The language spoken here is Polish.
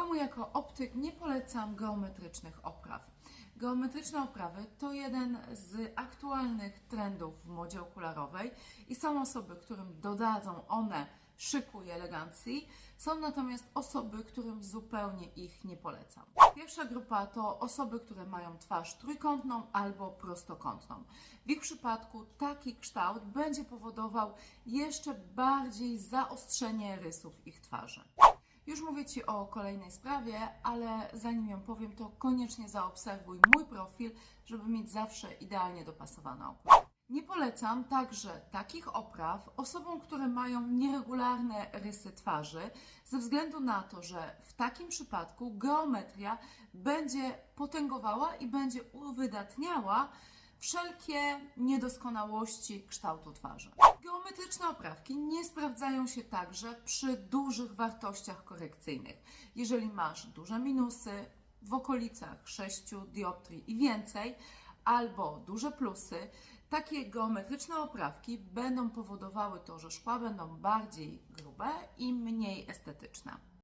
Komu jako optyk nie polecam geometrycznych opraw. Geometryczne oprawy to jeden z aktualnych trendów w modzie okularowej i są osoby, którym dodadzą one szyku i elegancji, są natomiast osoby, którym zupełnie ich nie polecam. Pierwsza grupa to osoby, które mają twarz trójkątną albo prostokątną. W ich przypadku taki kształt będzie powodował jeszcze bardziej zaostrzenie rysów ich twarzy. Już mówię Ci o kolejnej sprawie, ale zanim ją powiem, to koniecznie zaobserwuj mój profil, żeby mieć zawsze idealnie dopasowane oprawy. Nie polecam także takich opraw osobom, które mają nieregularne rysy twarzy, ze względu na to, że w takim przypadku geometria będzie potęgowała i będzie uwydatniała wszelkie niedoskonałości kształtu twarzy. Geometryczne oprawki nie sprawdzają się także przy dużych wartościach korekcyjnych. Jeżeli masz duże minusy w okolicach 6 dioptrii i więcej, albo duże plusy, takie geometryczne oprawki będą powodowały to, że szkła będą bardziej grube i mniej estetyczne.